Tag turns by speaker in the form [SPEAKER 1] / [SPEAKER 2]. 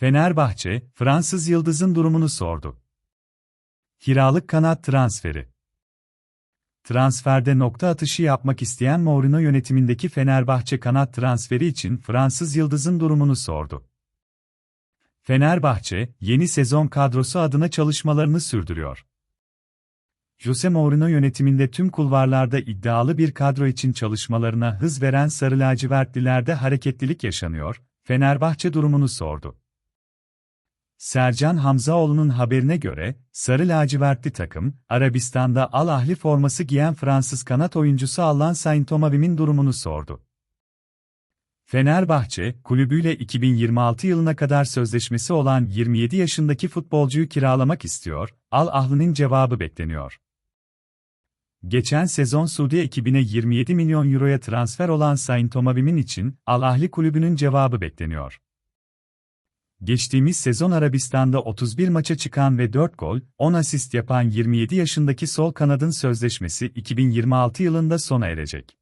[SPEAKER 1] Fenerbahçe, Fransız Yıldız'ın durumunu sordu. Kiralık kanat transferi. Transferde nokta atışı yapmak isteyen Mourinho yönetimindeki Fenerbahçe kanat transferi için Fransız Yıldız'ın durumunu sordu. Fenerbahçe, yeni sezon kadrosu adına çalışmalarını sürdürüyor. Jose Mourinho yönetiminde tüm kulvarlarda iddialı bir kadro için çalışmalarına hız veren Sarı Lacivertlilerde hareketlilik yaşanıyor, Fenerbahçe durumunu sordu. Sercan Hamzaoğlu'nun haberine göre, Sarı Lacivertli takım, Arabistan'da Al Ahli forması giyen Fransız kanat oyuncusu Allan Saint-Omar'ın durumunu sordu. Fenerbahçe, kulübüyle 2026 yılına kadar sözleşmesi olan 27 yaşındaki futbolcuyu kiralamak istiyor, Al Ahli'nin cevabı bekleniyor. Geçen sezon Suudi ekibine 27 milyon euroya transfer olan Saint-Omar'ın için, Al Ahli kulübünün cevabı bekleniyor. Geçtiğimiz sezon Arabistan'da 31 maça çıkan ve 4 gol, 10 asist yapan 27 yaşındaki sol kanadın sözleşmesi 2026 yılında sona erecek.